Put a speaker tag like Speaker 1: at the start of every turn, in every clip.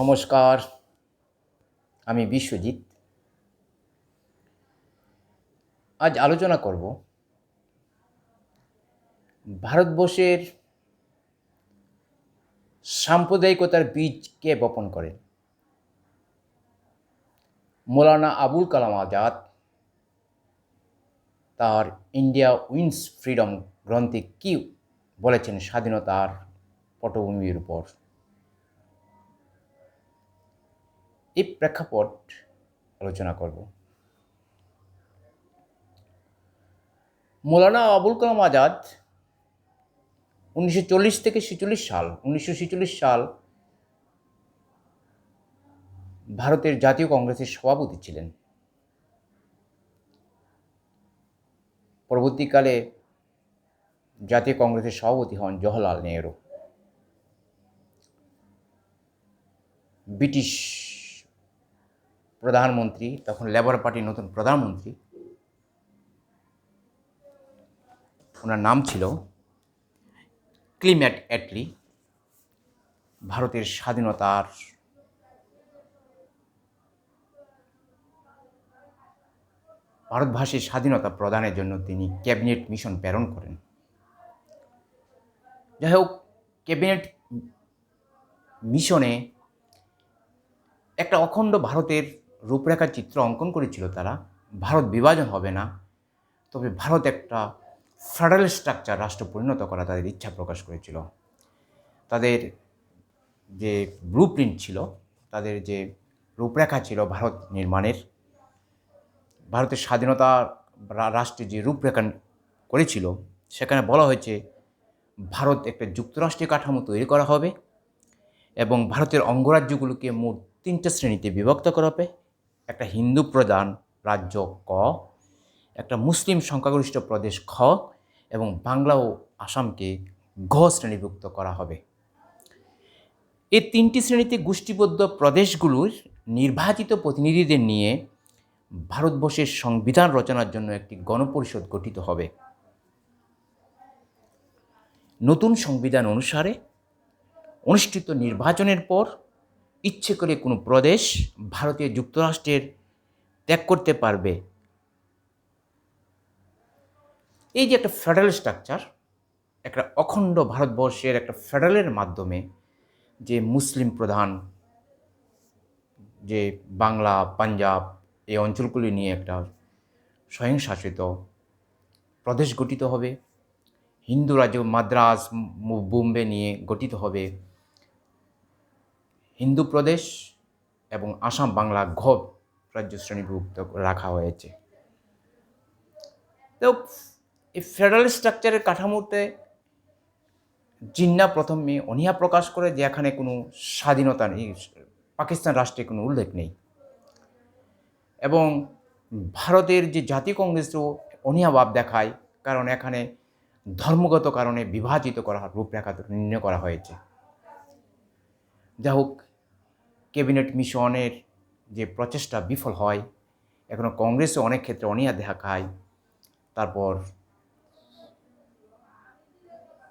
Speaker 1: নমস্কার, আমি বিশ্বজিৎ। আজ আলোচনা করব ভারতবর্ষের সাম্প্রদায়িকতার বীজ কে বপন করেন? মৌলানা আবুল কালাম আজাদ, তার ইন্ডিয়া উইন্স ফ্রিডম গ্রন্থে কী বলেছেন স্বাধীনতার পটভূমির উপর? এই প্রেক্ষাপট আলোচনা করব। মৌলানা আবুল কালাম আজাদ উনিশশো চল্লিশ থেকে ছেচল্লিশ সাল, উনিশশো ছেচল্লিশ সাল ভারতের জাতীয় কংগ্রেসের সভাপতি ছিলেন। পরবর্তীকালে জাতীয় কংগ্রেসের সভাপতি হন জওহরলাল নেহরু। ব্রিটিশ প্রধানমন্ত্রী, তখন লেবার পার্টির নতুন প্রধানমন্ত্রী, ওনার নাম ছিল ক্লিম্যাট অ্যাটলি ভারতের স্বাধীনতার ভারতভাষীর স্বাধীনতা প্রদানের জন্য তিনি ক্যাবিনেট মিশন প্রেরণ করেন। যাই হোক, ক্যাবিনেট মিশনে একটা অখণ্ড ভারতের রূপরেখার চিত্র অঙ্কন করেছিল তারা, ভারত বিভাজন হবে না। তবে ভারত একটা ফেডারেল স্ট্রাকচার রাষ্ট্র পরিণত করা তাদের ইচ্ছা প্রকাশ করেছিল। তাদের যে ব্লু প্রিন্ট ছিল, তাদের যে রূপরেখা ছিল ভারত নির্মাণের, ভারতের স্বাধীনতা রাষ্ট্রে যে রূপরেখা করেছিল, সেখানে বলা হয়েছে ভারত একটা যুক্তরাষ্ট্রীয় কাঠামো তৈরি করা হবে এবং ভারতের অঙ্গরাজ্যগুলোকে মোট তিনটে শ্রেণীতে বিভক্ত করা হবে। একটা হিন্দু প্রধান রাজ্য ক, একটা মুসলিম সংখ্যাগরিষ্ঠ প্রদেশ খ এবং বাংলা ও আসামকে ঘ শ্রেণীভুক্ত করা হবে। এই তিনটি শ্রেণীতে গোষ্ঠীবদ্ধ প্রদেশগুলোর নির্বাচিত প্রতিনিধিদের নিয়ে ভারতবর্ষের সংবিধান রচনার জন্য একটি গণপরিষদ গঠিত হবে। নতুন সংবিধান অনুসারে অনুষ্ঠিত নির্বাচনের পর ইচ্ছে করে কোনো প্রদেশ ভারতীয় যুক্তরাষ্ট্রের ত্যাগ করতে পারবে। এই যে একটা ফেডারেল স্ট্রাকচার, একটা অখণ্ড ভারতবর্ষের একটা ফেডারেলের মাধ্যমে যে মুসলিম প্রধান, যে বাংলা, পাঞ্জাব এই অঞ্চলগুলি নিয়ে একটা স্বয়ংশাসিত প্রদেশ গঠিত হবে, হিন্দু রাজ্য মাদ্রাস বোম্বে নিয়ে গঠিত হবে হিন্দু প্রদেশ এবং আসাম বাংলা ঘ রাজ্য শ্রেণীভুক্ত রাখা হয়েছে। তো এই ফেডারেল স্ট্রাকচারের কাঠামোতে জিন্না প্রথমে অনীহা প্রকাশ করে যে এখানে কোনো স্বাধীনতা নেই, পাকিস্তান রাষ্ট্রে কোনো উল্লেখ নেই। এবং ভারতের যে জাতীয় কংগ্রেসও অনীহাভাব দেখায়, কারণ এখানে ধর্মগত কারণে বিভাজিত করা রূপরেখা নির্ণয় করা হয়েছে। যাই হোক ক্যাবিনেট মিশনের যে প্রচেষ্টা বিফল হয় এখনও কংগ্রেসে অনেক ক্ষেত্রে অনীহা খায়। তারপর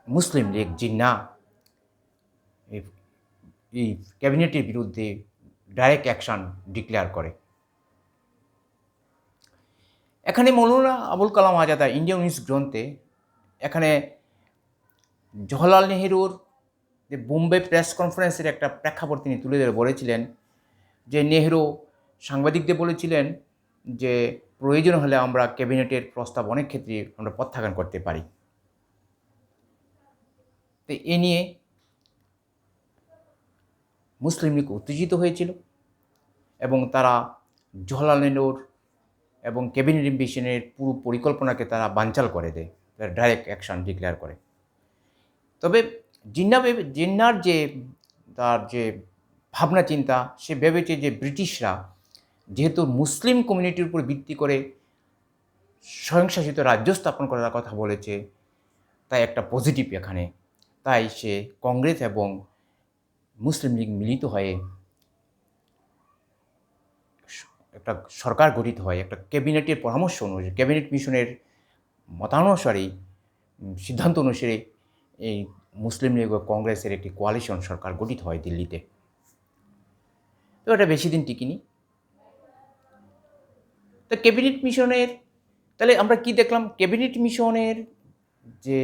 Speaker 1: মুসলিম লীগ জিন্না এই ক্যাবিনেটের বিরুদ্ধে ডাইরেক্ট অ্যাকশান ডিক্লেয়ার করে। এখানে মৌলানা আবুল কালাম আজাদা ইন্ডিয়ান নিউজ গ্রন্থে এখানে জওহরলাল নেহেরুর যে বোম্বে প্রেস কনফারেন্সের একটা প্রেক্ষাপট তিনি তুলে ধরে বলেছিলেন যে নেহরু সাংবাদিকদের বলেছিলেন যে প্রয়োজন হলে আমরা ক্যাবিনেটের প্রস্তাব অনেক ক্ষেত্রে আমরা প্রত্যাখ্যান করতে পারি। তো এ নিয়ে মুসলিম লীগ উত্তেজিত হয়েছিল এবং তারা জওহরলাল নেহরুর এবং ক্যাবিনেট মিশনের পুরো পরিকল্পনাকে তারা বানচাল করে দেয়, তারা ডাইরেক্ট অ্যাকশান ডিক্লেয়ার করে। তবে জিন্না ভেবে, জিন্নার যে, তার যে ভাবনা চিন্তা, সে ভেবেছে যে ব্রিটিশরা যেহেতু মুসলিম কমিউনিটির উপর ভিত্তি করে স্বয়ংশাসিত রাজ্য স্থাপন করার কথা বলেছে, তাই একটা পজিটিভ এখানে। তাই সে কংগ্রেস এবং মুসলিম লীগ মিলিত হয়ে একটা সরকার গঠিত হয়, একটা ক্যাবিনেটের পরামর্শ অনুযায়ী ক্যাবিনেট মিশনের মতানুসারেই সিদ্ধান্ত অনুসারে এই মুসলিম লীগ ও কংগ্রেসের একটি কোয়ালিশন সরকার গঠিত হয় দিল্লিতে। তো এটা বেশি দিন টিকিনি। তো ক্যাবিনেট মিশনের, তাহলে আমরা কি দেখলাম? ক্যাবিনেট মিশনের যে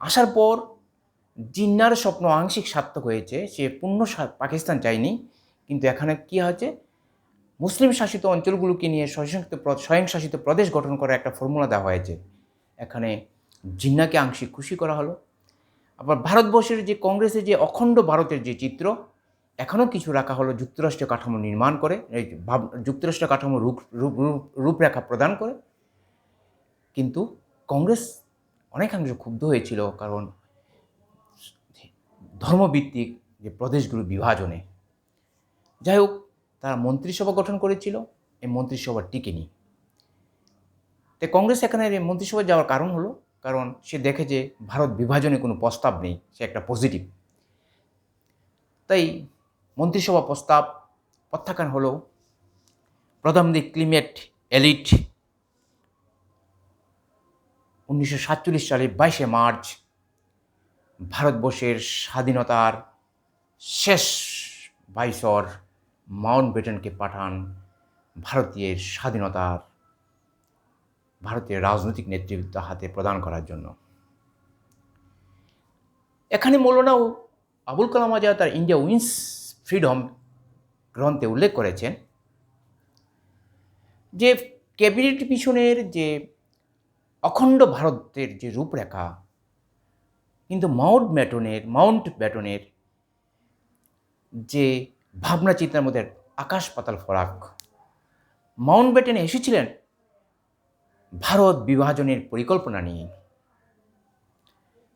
Speaker 1: আসার পর জিন্নার স্বপ্ন আংশিক সার্থক হয়েছে, সে পূর্ণ পাকিস্তান চায়নি। কিন্তু এখানে কি হয়েছে? মুসলিম শাসিত অঞ্চলগুলোকে নিয়ে স্বয়ংশাসিত স্বয়ংশাসিত প্রদেশ গঠন করার একটা ফর্মুলা দেওয়া হয়েছে। এখানে জিন্নাকে আংশিক খুশি করা হলো। আবার ভারতবর্ষের যে কংগ্রেসের যে অখণ্ড ভারতের যে চিত্র, এখনও কিছু রাখা হলো যুক্তরাষ্ট্রীয় কাঠামো নির্মাণ করে যুক্তরাষ্ট্রীয় কাঠামো রূপ রূপ রূপ- রূপরেখা প্রদান করে। কিন্তু কংগ্রেস অনেকাংশ ক্ষুব্ধ হয়েছিল কারণ ধর্মভিত্তিক যে প্রদেশগুলো বিভাজনে। যাই হোক, তারা মন্ত্রিসভা গঠন করেছিল, এই মন্ত্রিসভা টিকেনি। তাই কংগ্রেস এখানে মন্ত্রিসভা যাওয়ার কারণ হলো কারণ সে দেখে যে ভারত বিভাজনে কোনো প্রস্তাব নেই, সে একটা পজিটিভ তাই মন্ত্রিসভা প্রস্তাব প্রত্যাখ্যান হলো প্রধানমন্ত্রী ক্লিমেট এলিট উনিশশো সাতচল্লিশ সালে বাইশে মার্চ, ভারতবর্ষের স্বাধীনতার শেষ বাইসর মাউন্ট ব্যাটেনকে পাঠান ভারতীয় স্বাধীনতার ভারতের রাজনৈতিক নেতৃত্ব হাতে প্রদান করার জন্য। এখানে মৌলানা আবুল কালাম আজাদ তার ইন্ডিয়া উইন্স ফ্রিডম গ্রন্থে উল্লেখ করেছেন যে ক্যাবিনেট মিশনের যে অখণ্ড ভারতের যে রূপরেখা, কিন্তু মাউন্ট ব্যাটনের মাউন্ট ব্যাটনের যে ভাবনা চিন্তার মধ্যে আকাশ পাতাল ফরাক। মাউন্ট ব্যাটনে এসেছিলেন ভারত বিভাজনের পরিকল্পনা নিয়ে।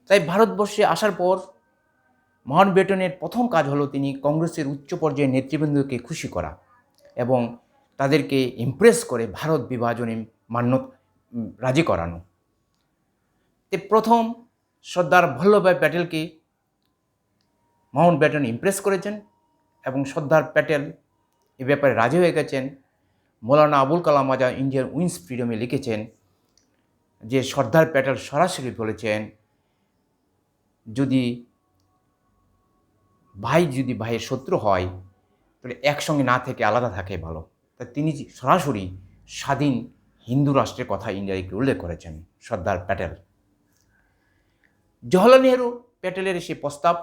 Speaker 1: তাই ভারতবর্ষে আসার পর মাউন্ট ব্যাটনের প্রথম কাজ হলো তিনি কংগ্রেসের উচ্চ পর্যায়ের নেতৃবৃন্দকে খুশি করা এবং তাদেরকে ইমপ্রেস করে ভারত বিভাজনে মান্য রাজি করানো। তে প্রথম সর্দার বল্লভভাই প্যাটেলকে মাউন্ট ব্যাটন ইমপ্রেস করেছেন এবং সর্দার প্যাটেল এ ব্যাপারে রাজি হয়ে গেছেন মৌলানা আবুল কালাম আজাদ ইন্ডিয়ান উইন্স ফ্রিডমে লিখেছেন যে সর্দার প্যাটেল সরাসরি বলেছেন, যদি ভাই যদি ভাইয়ের শত্রু হয়, তাহলে একসঙ্গে না থেকে আলাদা থাকে ভালো। তা তিনি সরাসরি স্বাধীন হিন্দু রাষ্ট্রের কথা ইন্ডিয়াকে উল্লেখ করেছেন সর্দার প্যাটেল। জওহরলাল নেহরু প্যাটেলের সে প্রস্তাব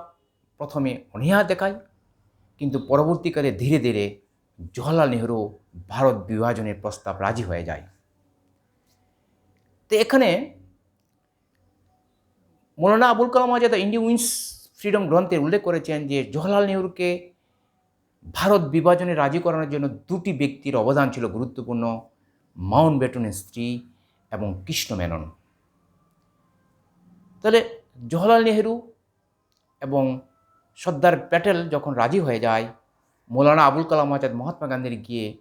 Speaker 1: প্রথমে অনীহা দেখায়, কিন্তু পরবর্তীকালে ধীরে ধীরে জওহরলাল নেহরু ভারত বিভাজনের প্রস্তাব রাজি হয়ে যায়। তো এখানে Maulana Abul Kalam Azad India wins freedom গ্রন্থে উল্লেখ করেছেন যে জওহরলাল নেহরুকে ভারত বিভাজনে রাজি করানোর জন্য দুটি ব্যক্তির অবদান ছিল গুরুত্বপূর্ণ, মাউন্ট ব্যাটনের স্ত্রী এবং কৃষ্ণ মেনন। তাহলে জওহরলাল নেহরু এবং সর্দার প্যাটেল যখন রাজি হয়ে যায় মৌলানা আবুল কালাম আজাদ মহাত্মা গান্ধীর গিয়ে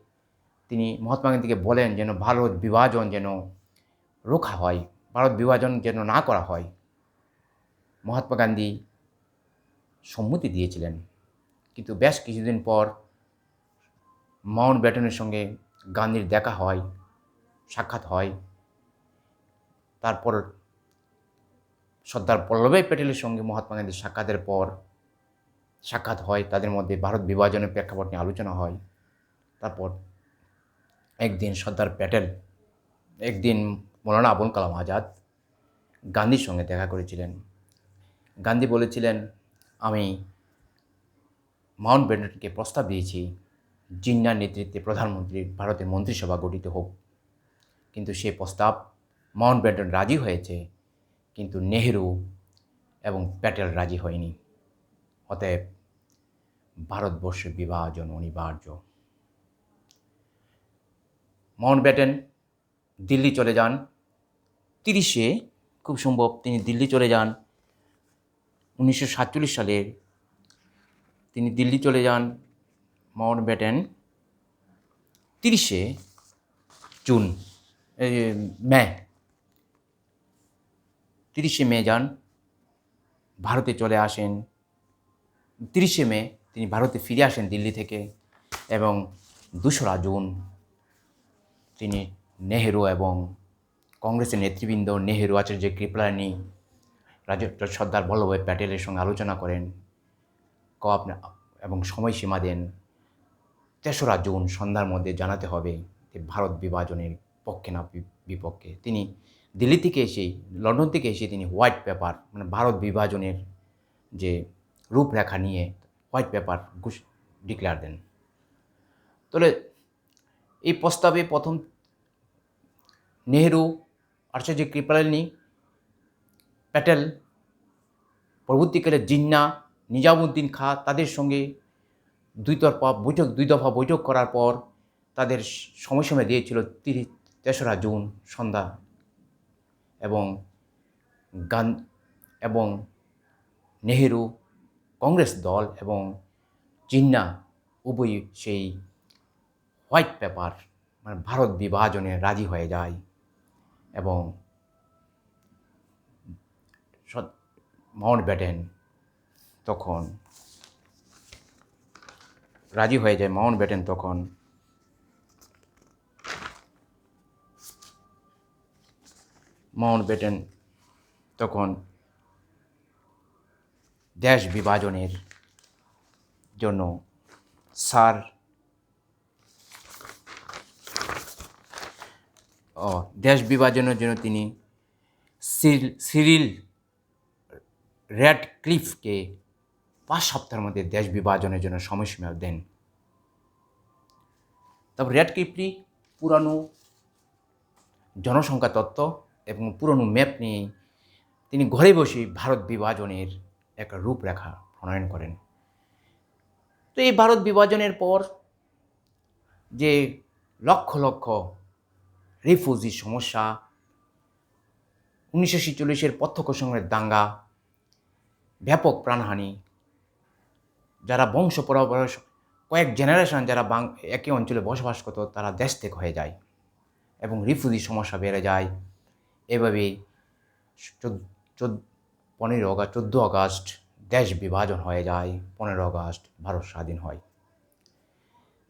Speaker 1: তিনি মহাত্মা গান্ধীকে বলেন যেন ভারত বিভাজন যেন রোখা হয়, ভারত বিভাজন যেন না করা হয়। মহাত্মা গান্ধী সম্মতি দিয়েছিলেন। কিন্তু বেশ কিছুদিন পর মাউন্ট ব্যাটনের সঙ্গে গান্ধীর দেখা হয়, সাক্ষাৎ হয়। তারপর সর্দার বল্লভভাই প্যাটেলের সঙ্গে মহাত্মা গান্ধীর সাক্ষাতের পর সাক্ষাৎ হয়, তাদের মধ্যে ভারত বিভাজনের প্রেক্ষাপট নিয়ে আলোচনা হয়। তারপর একদিন সর্দার প্যাটেল, একদিন মৌলানা আবুল কালাম আজাদ গান্ধীর সঙ্গে দেখা করেছিলেন। গান্ধী বলেছিলেন, আমি মাউন্ট ব্যাটনকে প্রস্তাব দিয়েছি, জিন্নার নেতৃত্বে প্রধানমন্ত্রী ভারতের মন্ত্রিসভা গঠিত হোক। কিন্তু সে প্রস্তাব মাউন্ট ব্যাটন রাজি হয়েছে, কিন্তু নেহেরু এবং প্যাটেল রাজি হয়নি। অতএব ভারতবর্ষের বিভাজন অনিবার্য। মাউন্ট ব্যাটেন, দিল্লি চলে যান। তিরিশে খুব সম্ভব তিনি দিল্লি চলে যান। উনিশশো সাতচল্লিশ সালের তিনি দিল্লি চলে যান মাউন্ট ব্যাটেন। তিরিশে জুন মে, তিরিশে মে যান। ভারতে চলে আসেন। তিরিশে মে তিনি ভারতে ফিরে আসেন দিল্লি থেকে এবং দোসরা জুন তিনি নেহেরু এবং কংগ্রেসের নেতৃবৃন্দ নেহেরু আচার্য কৃপলানি রাজ সর্দার বল্লভভাই প্যাটেলের সঙ্গে আলোচনা করেন ক আপনার এবং সময়সীমা দেন। তেসরা জুন সন্ধ্যার মধ্যে জানাতে হবে যে ভারত বিভাজনের পক্ষে না বিপক্ষে। তিনি দিল্লি থেকে এসেই লন্ডন থেকে এসে তিনি হোয়াইট পেপার মানে ভারত বিভাজনের যে রূপরেখা নিয়ে হোয়াইট পেপার ঘুষ ডিক্লেয়ার দেন। তাহলে এই প্রস্তাবে প্রথম নেহেরু আচার্য কৃপালিনী, প্যাটেল, পরবর্তীকালে জিন্না, নিজামুদ্দিন খা তাদের সঙ্গে দুই তরফা বৈঠক দুই দফা বৈঠক করার পর তাদের সময়সময় দিয়েছিল তিরিশ, তেসরা জুন সন্ধ্যা এবং গান এবং নেহেরু কংগ্রেস দল এবং জিন্না উভয়ই সেই হোয়াইট পেপার মানে ভারত বিভাজনে রাজি হয়ে যায় এবং মাউন্ট ব্যাটেন তখন, রাজি হয়ে যায় মাউন্ট ব্যাটেন তখন। মাউন্ট ব্যাটেন তখন দেশ বিভাজনের জন্য স্যার, ও, দেশ বিভাজনের জন্য তিনি সিল- সিরিল রেড ক্লিফকে পাঁচ সপ্তাহের মধ্যে দেশ বিভাজনের জন্য সময়সীমা দেন। তারপর রেড ক্লিফটি পুরানো জনসংখ্যা তত্ত্ব এবং পুরনো ম্যাপ নিয়ে তিনি ঘরে বসে ভারত বিভাজনের একটা রূপরেখা প্রণয়ন করেন। তো এই ভারত বিভাজনের পর যে লক্ষ লক্ষ রিফিউজি সমস্যা, উনিশশো ছেচল্লিশের প্রত্যক্ষ সংগ্রামের দাঙ্গা, ব্যাপক প্রাণহানি, যারা বংশ পরম্পরা কয়েক জেনারেশন যারা বাং একই অঞ্চলে বসবাস করত, তারা দেশ থেকে হয়ে যায় এবং রিফিউজি সমস্যা বেড়ে যায়। এভাবে পনেরো আগস্ট, চোদ্দ আগস্ট দেশ বিভাজন হয়ে যায়, পনেরো আগস্ট ভারত স্বাধীন হয়।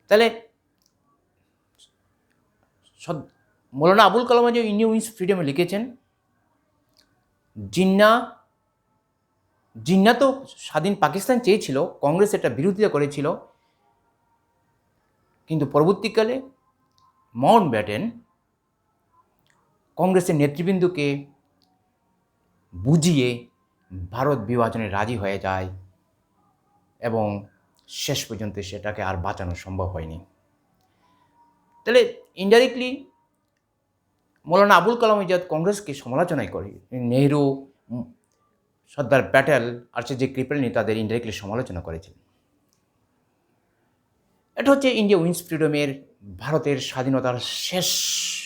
Speaker 1: তাহলে মৌলানা আবুল কালাম যে ইন্ডিয়া উইন্স ফ্রিডমে লিখেছেন, জিন্না জিন্না তো স্বাধীন পাকিস্তান চেয়েছিল, কংগ্রেস এটা বিরোধিতা করেছিল, কিন্তু পরবর্তীকালে মাউন্ট ব্যাটেন কংগ্রেসের নেতৃবৃন্দকে বুঝিয়ে ভারত বিভাজনে রাজি হয়ে যায় এবং শেষ পর্যন্ত সেটাকে আর বাঁচানো সম্ভব হয়নি। তাহলে ইনডাইরেক্টলি মৌলানা আবুল কালাম আজাদ কংগ্রেসকে সমালোচনাই করে। নেহরু, সর্দার প্যাটেল আর সে যে কৃপেল তাদের ইনডাইরেক্টলি সমালোচনা করেছেন। এটা হচ্ছে ইন্ডিয়া উইন্স ফ্রিডমের ভারতের স্বাধীনতার শেষ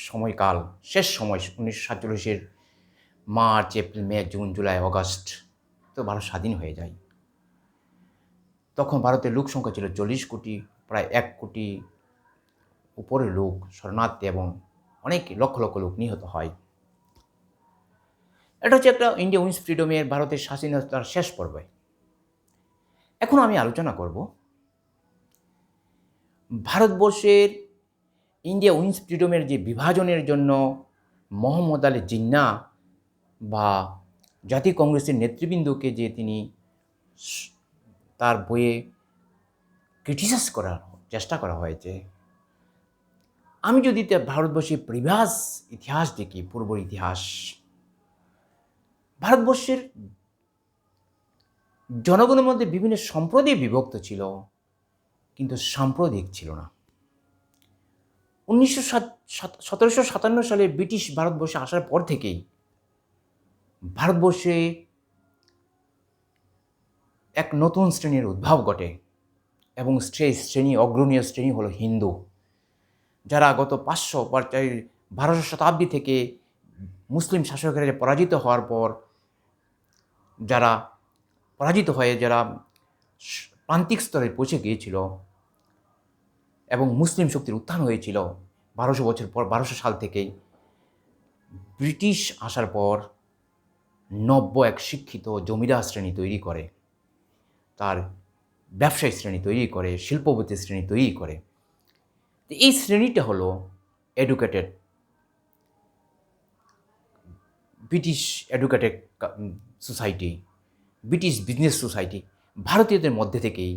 Speaker 1: সময়কাল, শেষ সময় উনিশশো সাতচল্লিশের March, April, May, June, July, August, তো ভারত স্বাধীন হয়ে যায়। তখন ভারতের লোক সংখ্যা ছিল চল্লিশ কোটি, প্রায় এক কোটি উপরে লোক, শরণার্থী এবং অনেক লক্ষ লক্ষ লোক নিহত হয়। এটা হচ্ছে একটা ইন্ডিয়া উইন্স ফ্রিডমের ভারতের স্বাধীনতার শেষ পর্বে। এখন আমি আলোচনা করব ভারতবর্ষের ইন্ডিয়া উইন্স ফ্রিডমের যে বিভাজনের জন্য মোহাম্মদ আলী জিন্না বা জাতীয় কংগ্রেসের নেতৃবৃন্দকে যে তিনি তার বইয়ে ক্রিটিসাইজ করার চেষ্টা করা হয়েছে। আমি যদি তা ভারতবর্ষের প্রিভাস ইতিহাস দেখি পূর্ব ইতিহাস, ভারতবর্ষের জনগণের মধ্যে বিভিন্ন সম্প্রদায় বিভক্ত ছিল, কিন্তু সাম্প্রদায়িক ছিল না। উনিশশো সতেরোশো সাতান্ন সালে ব্রিটিশ ভারতবর্ষে আসার পর থেকেই ভারতবর্ষে এক নতুন শ্রেণির উদ্ভব ঘটে এবং সেই শ্রেণি, অগ্রণীয় শ্রেণি হলো হিন্দু, যারা গত পাঁচশো বারোশো শতাব্দী থেকে মুসলিম শাসকের পরাজিত হওয়ার পর যারা পরাজিত হয়ে, যারা প্রান্তিক স্তরে পৌঁছে গিয়েছিল এবং মুসলিম শক্তির উত্থান হয়েছিল বারোশো বছর পর, বারোশো সাল থেকেই ব্রিটিশ আসার পর নব্য এক শিক্ষিত জমিদার শ্রেণি তৈরি করে, তার ব্যবসায়ী শ্রেণি তৈরি করে, শিল্পপতি শ্রেণি তৈরি করে। এই শ্রেণীটা হলো educated British educated society British business society ভারতীয়দের মধ্যে থেকেই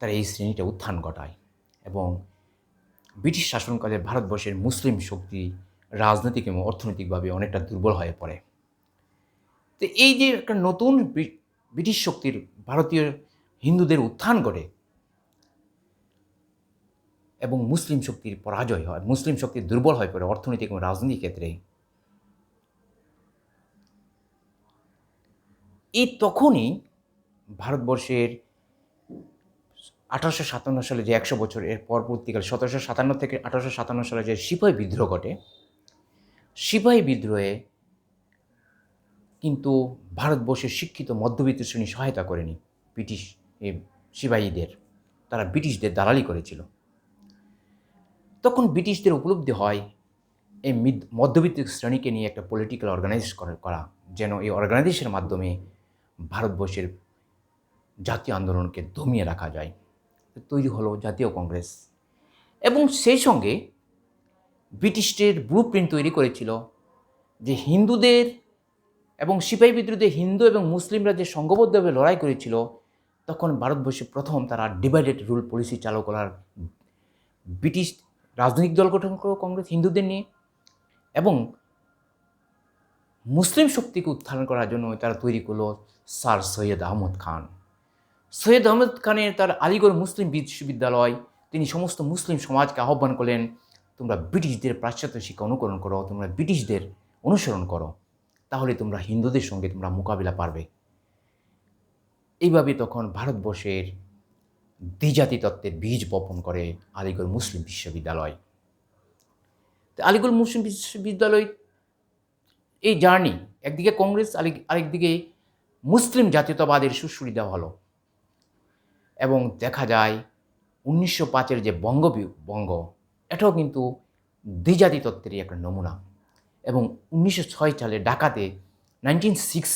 Speaker 1: তারা এই শ্রেণীটা উত্থান ঘটায় এবং ব্রিটিশ শাসনকালে ভারতবর্ষের মুসলিম শক্তি রাজনৈতিক এবং অর্থনৈতিকভাবে অনেকটা দুর্বল হয়ে পড়ে। তো এই যে একটা নতুন ব্রি- ব্রিটিশ শক্তির ভারতীয় হিন্দুদের উত্থান ঘটে এবং মুসলিম শক্তির পরাজয় হয়, মুসলিম শক্তি দুর্বল হয়ে পড়ে অর্থনৈতিক এবং রাজনৈতিক ক্ষেত্রে। এই তখনই ভারতবর্ষের আঠারোশো সাতান্ন সালে যে একশো বছর, এর পরবর্তীকালে সতেরোশো সাতান্ন থেকে আঠারোশো সাতান্ন সালে যে সিপাহী বিদ্রোহ ঘটে, সিপাহী বিদ্রোহে কিন্তু ভারতবর্ষের শিক্ষিত মধ্যবিত্ত শ্রেণি সহায়তা করেনি ব্রিটিশ সিপাহীদের। তারা ব্রিটিশদের দালালি করেছিল। তখন ব্রিটিশদের উপলব্ধি হয় এই মধ্যবিত্ত শ্রেণীকে নিয়ে একটা পলিটিক্যাল অর্গানাইজ করা যেন এই অর্গানাইজেশনের মাধ্যমে ভারতবর্ষের জাতীয় আন্দোলনকে দমিয়ে রাখা যায়। তৈরি হলো জাতীয় কংগ্রেস। এবং সেই সঙ্গে ব্রিটিশদের ব্লু প্রিন্ট তৈরি করেছিল যে হিন্দুদের এবং সিপাহী বিদ্রোহে হিন্দু এবং মুসলিমরা যে সংঘবদ্ধভাবে লড়াই করেছিল, তখন ভারতবর্ষে প্রথম তারা ডিভাইডেড রুল পলিসি চালু করার ব্রিটিশ রাজনৈতিক দল গঠন করল কংগ্রেস হিন্দুদের নিয়ে এবং মুসলিম শক্তিকে উত্থান করার জন্য তারা তৈরি করল স্যার সৈয়দ আহমদ খান। সৈয়দ আহমদ খানের তার আলিগড় মুসলিম বিশ্ববিদ্যালয়, তিনি সমস্ত মুসলিম সমাজকে আহ্বান করলেন, তোমরা ব্রিটিশদের পাশ্চাত্য শিক্ষা অনুকরণ করো, তোমরা ব্রিটিশদের অনুসরণ করো। তাহলে তোমরা হিন্দুদের সঙ্গে তোমরা মোকাবিলা পারবে। এইভাবে তখন ভারতবর্ষের দ্বিজাতি তত্ত্বের বীজ বপন করে আলিগড় মুসলিম বিশ্ববিদ্যালয়। তো আলিগড় মুসলিম বিশ্ববিদ্যালয় এই জার্নি, একদিকে কংগ্রেস আরেক আরেকদিকে মুসলিম জাতীয়তাবাদের সুশ্রী দেওয়া হলো। এবং দেখা যায় উনিশশো পাঁচের যে বঙ্গ বঙ্গ, এটাও কিন্তু দ্বিজাতি তত্ত্বেরই একটা নমুনা। এবং উনিশশো ছয় সালে ঢাকাতে nineteen six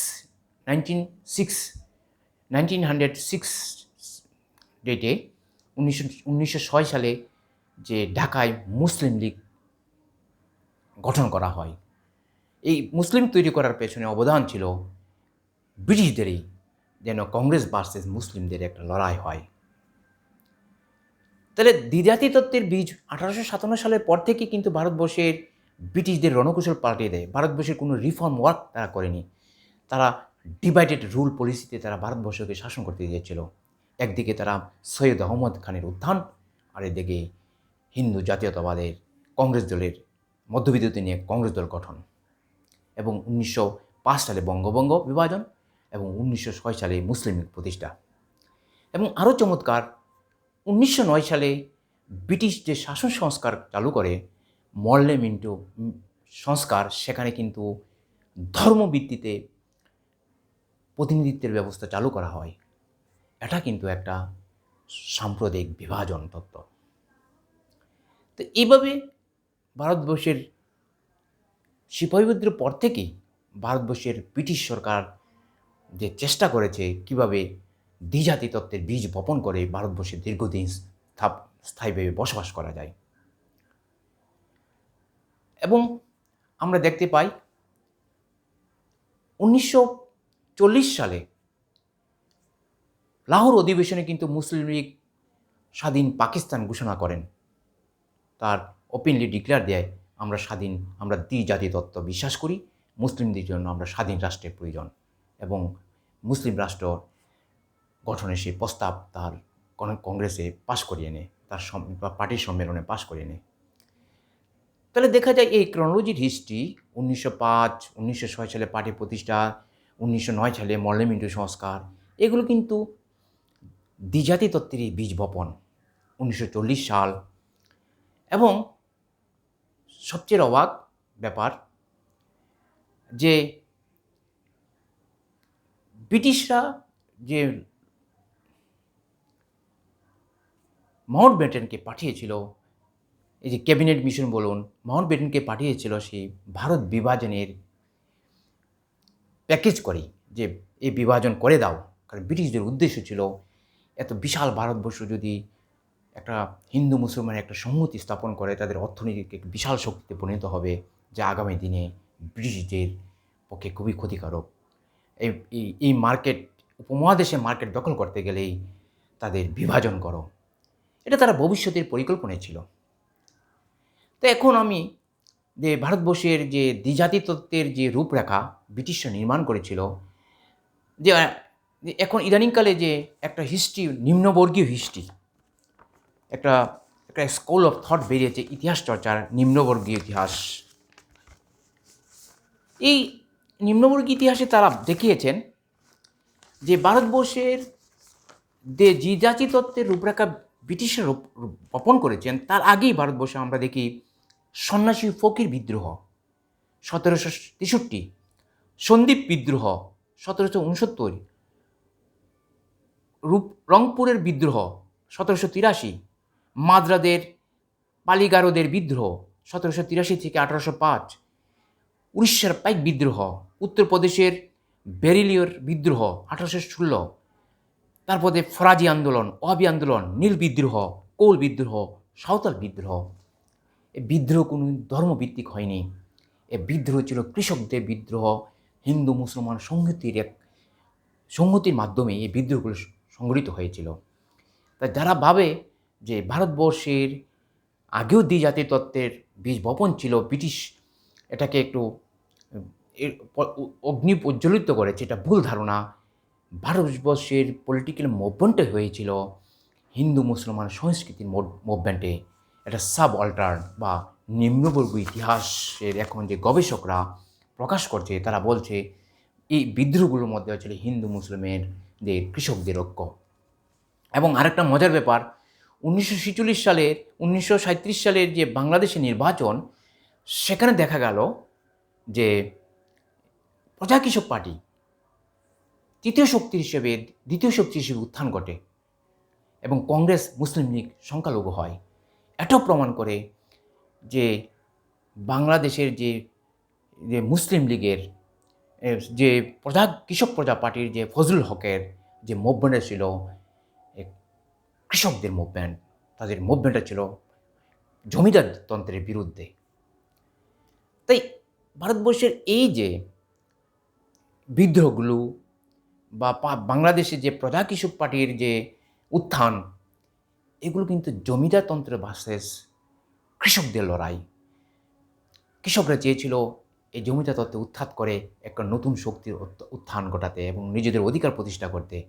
Speaker 1: nineteen six nineteen hundred six ডেটে উনিশশো উনিশশো ছয় সালে যে ঢাকায় মুসলিম লীগ গঠন করা হয়, এই মুসলিম তৈরি করার পেছনে অবদান ছিল ব্রিটিশদেরই যেন কংগ্রেস ভার্সেস মুসলিমদের একটা লড়াই হয়। তাহলে দ্বিজাতি তত্ত্বের বীজ আঠারোশো সাতান্ন সালের পর থেকে কিন্তু ভারতবর্ষের ব্রিটিশদের রণকৌশল পাল্টে দেয়। ভারতবর্ষের কোনো রিফর্ম ওয়ার্ক তারা করেনি। তারা ডিভাইডেড রুল পলিসিতে তারা ভারতবর্ষকে শাসন করতে দিয়েছিল। একদিকে তারা সৈয়দ আহমদ খানের উত্থান, আর এদিকে হিন্দু জাতীয়তাবাদের কংগ্রেস দলের মধ্যবিদ্যুৎ নিয়ে কংগ্রেস দল গঠন। এবং উনিশশো পাঁচ সালে বঙ্গভঙ্গ বিভাজন এবং উনিশশো ছয় সালে মুসলিম লীগ প্রতিষ্ঠা। এবং আরও চমৎকার, উনিশশো নয় সালে ব্রিটিশ যে শাসন সংস্কার চালু করে মর্লে মিন্টো সংস্কার, সেখানে কিন্তু ধর্মভিত্তিতে প্রতিনিধিত্বের ব্যবস্থা চালু করা হয়। এটা কিন্তু একটা সাম্প্রদায়িক বিভাজন তত্ত্ব। তো এইভাবে ভারতবর্ষের সিপাহী পর থেকেই ভারতবর্ষের ব্রিটিশ সরকার যে চেষ্টা করেছে কীভাবে দ্বিজাতি তত্ত্বের বীজ বপন করে ভারতবর্ষে দীর্ঘদিন স্থায়ীভাবে বসবাস করা যায় এবং আমরা দেখতে পাই উনিশশো চল্লিশ সালে লাহোর অধিবেশনে কিন্তু মুসলিম লীগ স্বাধীন পাকিস্তান ঘোষণা করেন। তার ওপেনলি ডিক্লেয়ার দেয়, আমরা স্বাধীন, আমরা দ্বিজাতি তত্ত্ব বিশ্বাস করি, মুসলিমদের জন্য আমরা স্বাধীন রাষ্ট্রের প্রয়োজন এবং মুসলিম রাষ্ট্র গঠনের সেই প্রস্তাব তার কংগ্রেসে পাশ করিয়ে নেয়, তার পার্টির সম্মেলনে পাশ করিয়ে নেয়। তাহলে দেখা যায় এই ক্রনোলজির হিস্ট্রি উনিশশো পাঁচ, উনিশশো ছয় সালে পার্টি প্রতিষ্ঠা উনিশশো নয় সালে মর্লেমিন্টু সংস্কার, এগুলো কিন্তু দ্বিজাতি তত্ত্বেরই বীজ বপন, উনিশশো চল্লিশ সাল। এবং সবচেয়ে অবাক ব্যাপার যে ব্রিটিশরা যে মাউন্ট ব্যাটেনকে পাঠিয়েছিল এই যে ক্যাবিনেট মিশন বলুন মাউন্ট ব্যাটেনকে পাঠিয়েছিল সেই ভারত বিভাজনের প্যাকেজ করে যে এই বিভাজন করে দাও। কারণ ব্রিটিশদের উদ্দেশ্য ছিল এত বিশাল ভারতবর্ষ যদি একটা হিন্দু মুসলমানের একটা সংহতি স্থাপন করে, তাদের অর্থনৈতিক বিশাল শক্তিতে পরিণত হবে, যা আগামী দিনে ব্রিটিশদের পক্ষে খুবই ক্ষতিকারক। এই- এই মার্কেট, উপমহাদেশে মার্কেট দখল করতে গেলেই তাদের বিভাজন করো। এটা তারা ভবিষ্যতের পরিকল্পনা ছিল। তো এখন আমি যে ভারতবর্ষের যে দ্বিজাতি তত্ত্বের যে রূপরেখা ব্রিটিশরা নির্মাণ করেছিল, যে এখন ইদানিংকালে যে একটা হিস্ট্রি নিম্নবর্গীয় হিস্ট্রি একটা একটা স্কুল অফ থট বেরিয়েছে, ইতিহাস চর্চার নিম্নবর্গীয় ইতিহাস। এই নিম্নবর্গীয় ইতিহাসে তারা দেখিয়েছেন যে ভারতবর্ষের যে জিজাচি তত্ত্বের রূপরেখা ব্রিটিশরা বপন করেছেন, তার আগেই ভারতবর্ষে আমরা দেখি সন্ন্যাসী ফকির বিদ্রোহ, সতেরোশো তেষট্টি। সন্দীপ বিদ্রোহ, সতেরোশো উনসত্তর। রূপ, রংপুরের বিদ্রোহ, সতেরোশো তিরাশি। মাদ্রাদের, পালিগারদের বিদ্রোহ, সতেরোশো তিরাশি থেকে আঠারোশো পাঁচ। উড়িষ্যার পাইক বিদ্রোহ, উত্তরপ্রদেশের বেরিলিয়র বিদ্রোহ, আঠারোশো ষোলো। তারপরে ফরাজি আন্দোলন অবি আন্দোলন, নীল বিদ্রোহ, কোল বিদ্রোহ, সাঁওতাল বিদ্রোহ। এ বিদ্রোহ কোনো ধর্মভিত্তিক হয়নি। এ বিদ্রোহ ছিল কৃষকদের বিদ্রোহ, হিন্দু, মুসলমান সংহতির এক, সংহতির মাধ্যমে এই বিদ্রোহগুলো সংগঠিত হয়েছিল। তা যারা ভাবে যে ভারতবর্ষের আগেও দ্বিজাতি তত্ত্বের বীজ বপন ছিল, ব্রিটিশ এটাকে একটু অগ্নি প্রজ্বলিত করেছে এটা ভুল ধারণা। ভারতবর্ষের পলিটিক্যাল মুভমেন্টে হয়েছিল হিন্দু, মুসলমান সংস্কৃতির মুভমেন্টে এটা সাব অল্টার বা নিম্নবর্গ ইতিহাসের এখন যে গবেষকরা প্রকাশ করছে, তারা বলছে, এই বিদ্রোহগুলোর মধ্যে হচ্ছিল হিন্দু মুসলিমের যে কৃষকদের ঐক্য। এবং আরেকটা মজার ব্যাপার, উনিশশো ছেচল্লিশ সালের, উনিশশো সালের যে বাংলাদেশের নির্বাচন, সেখানে দেখা গেল যে প্রজা কৃষক পার্টি তৃতীয় শক্তি হিসেবে দ্বিতীয় শক্তি হিসেবে উত্থান ঘটে এবং কংগ্রেস মুসলিম লীগ সংখ্যালঘু হয়। এটাও প্রমাণ করে যে বাংলাদেশের যে যে মুসলিম লীগের যে প্রজা, কৃষক প্রজা পার্টির যে ফজলুল হকের যে মুভমেন্টটা ছিল কৃষকদের মুভমেন্ট তাদের মুভমেন্টটা ছিল জমিদার তন্ত্রের বিরুদ্ধে। তাই ভারতবর্ষের এই যে বিদ্রোহগুলো বা পা- বাংলাদেশে যে প্রজা কৃষক পার্টির যে উত্থান এগুলো কিন্তু জমিদারতন্ত্রের ভার্সেস কৃষকদের লড়াই। কৃষকরা চেয়েছিল এই জমিদার তত্ত্বে উত্থাত করে একটা নতুন শক্তির উত্থান ঘটাতে এবং নিজেদের অধিকার প্রতিষ্ঠা করতে।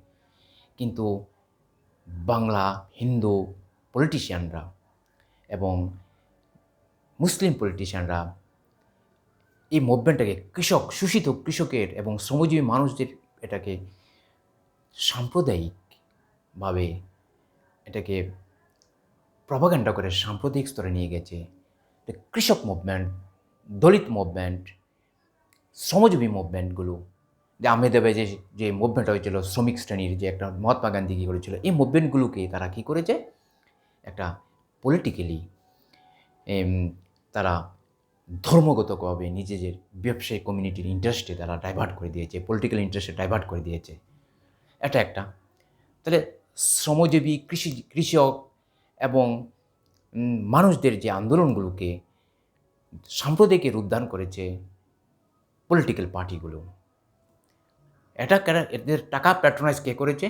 Speaker 1: কিন্তু বাংলা, হিন্দু পলিটিশিয়ানরা এবং মুসলিম পলিটিশিয়ানরা এই মুভমেন্টটাকে কৃষক, শোষিত কৃষকের এবং শ্রমজীবী মানুষদের এটাকে সাম্প্রদায়িকভাবে এটাকে প্রভাগান্ডা করে সাম্প্রতিক স্তরে নিয়ে গেছে। কৃষক মুভমেন্ট দলিত মুভমেন্ট শ্রমজীবী মুভমেন্টগুলো যে আহমেদাবাদে যে যে মুভমেন্ট হয়েছিল, শ্রমিক শ্রেণির যে একটা মহাত্মা গান্ধী কী করেছিল, এই মুভমেন্টগুলোকে তারা কী করেছে? একটা পলিটিক্যালি তারা ধর্মগতভাবে নিজেদের ব্যবসায়ী কমিউনিটির ইন্টারেস্টে তারা ডাইভার্ট করে দিয়েছে পলিটিক্যাল ইন্টারেস্টে ডাইভার্ট করে দিয়েছে। এটা একটা। তাহলে শ্রমজীবী, কৃষি, কৃষক এবং মানুষদের যে আন্দোলনগুলোকে সাম্প্রদায়িকে রূপদান করেছে পলিটিক্যাল পার্টিগুলো এটা এদের টাকা প্যাট্রোনাইজ কে করেছে?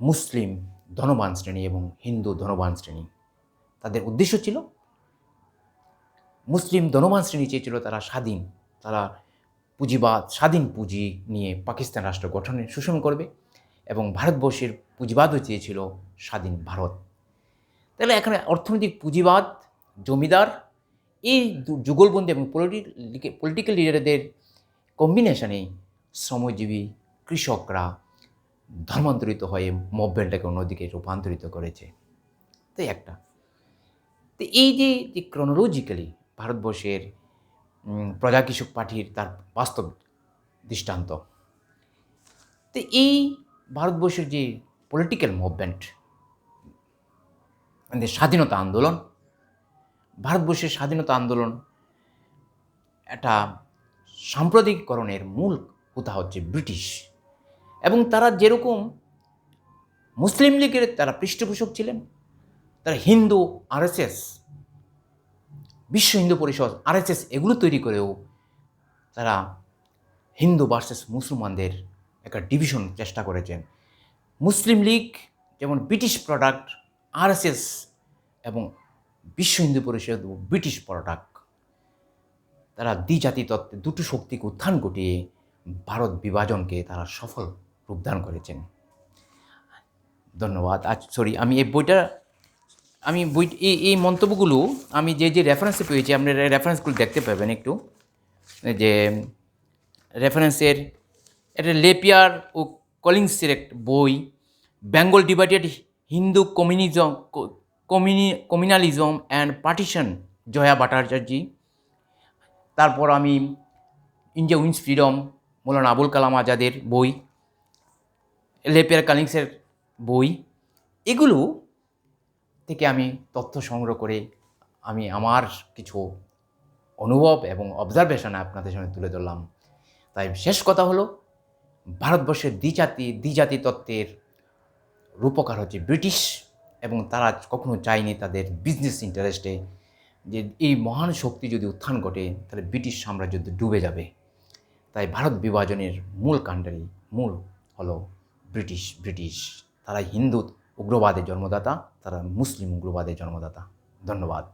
Speaker 1: মুসলিম ধনবান শ্রেণি এবং হিন্দু ধনবান শ্রেণি। তাদের উদ্দেশ্য ছিল, মুসলিম ধনবান শ্রেণি চেয়েছিল তারা স্বাধীন, তারা পুঁজিবাদ, স্বাধীন পুঁজি নিয়ে পাকিস্তান রাষ্ট্র গঠনের শোষণ করবে এবং ভারতবর্ষের পুঁজিবাদও চেয়েছিল স্বাধীন ভারত। তাহলে এখানে অর্থনৈতিক পুঁজিবাদ, জমিদার, এই যুগলবন্দি এবং পলিটিক্যাল লিডারদের কম্বিনেশনে শ্রমজীবী কৃষকরা ধর্মান্তরিত হয়ে মুভমেন্টটাকে অন্যদিকে রূপান্তরিত করেছে। তাই একটা। তো এই যে যে ক্রনোলজিক্যালি ভারতবর্ষের প্রজা কৃষক পার্টির তার বাস্তব দৃষ্টান্ত, তো এই ভারতবর্ষের যে পলিটিক্যাল মুভমেন্ট স্বাধীনতা আন্দোলন, ভারতবর্ষের স্বাধীনতা আন্দোলন একটা সাম্প্রদায়িককরণের মূল হোতা হচ্ছে ব্রিটিশ। এবং তারা যেরকম মুসলিম লীগের তারা পৃষ্ঠপোষক ছিলেন, তারা হিন্দু, আরএসএস, বিশ্ব হিন্দু পরিষদ, আরএসএস এগুলো তৈরি করেও তারা হিন্দু ভার্সেস মুসলমানদের একটা ডিভিশন চেষ্টা করেছেন। মুসলিম লীগ যেমন ব্রিটিশ প্রোডাক্ট আরএসএস এবং বিশ্ব হিন্দু পরিষদ ও ব্রিটিশ প্রোডাক্ট তারা দ্বিজাতি তত্ত্বে দুটো শক্তিকে উত্থান ঘটিয়ে ভারত বিভাজনকে তারা সফল রূপদান করেছেন। ধন্যবাদ। আজ সরি আমি এই বইটা, আমি বই, এই এই মন্তব্যগুলো আমি যে যে রেফারেন্সে পেয়েছি আপনারা রেফারেন্সগুলো দেখতে পাবেন একটু। যে রেফারেন্সের এটা লেপিয়ার ও কলিংসের একটা বই, Bengal divided Hindu communism কমিউনি, communalism and partition Joya Bhattacharjee তারপর আমি India wins freedom Maulana Abul Kalam আজাদের বই লেপিয়ার কালিংসের বই, এগুলো থেকে আমি তথ্য সংগ্রহ করে আমি আমার কিছু অনুভব এবং অবজারভেশন আপনাদের সামনে তুলে ধরলাম। তাই শেষ কথা হলো, ভারতবর্ষের দ্বিজাতি দ্বিজাতি তত্ত্বের রূপকার হচ্ছে ব্রিটিশ এবং তারা কখনো চায়নি তাদের বিজনেস ইন্টারেস্টে যে এই মহান শক্তি যদি উত্থান ঘটে, তাহলে ব্রিটিশ সাম্রাজ্য ডুবে যাবে। তাই ভারত বিভাজনের মূল কাণ্ডারি মূল হলো ব্রিটিশ ব্রিটিশ। তারা হিন্দু উগ্রবাদের জন্মদাতা, তারা মুসলিম উগ্রবাদের জন্মদাতা। ধন্যবাদ।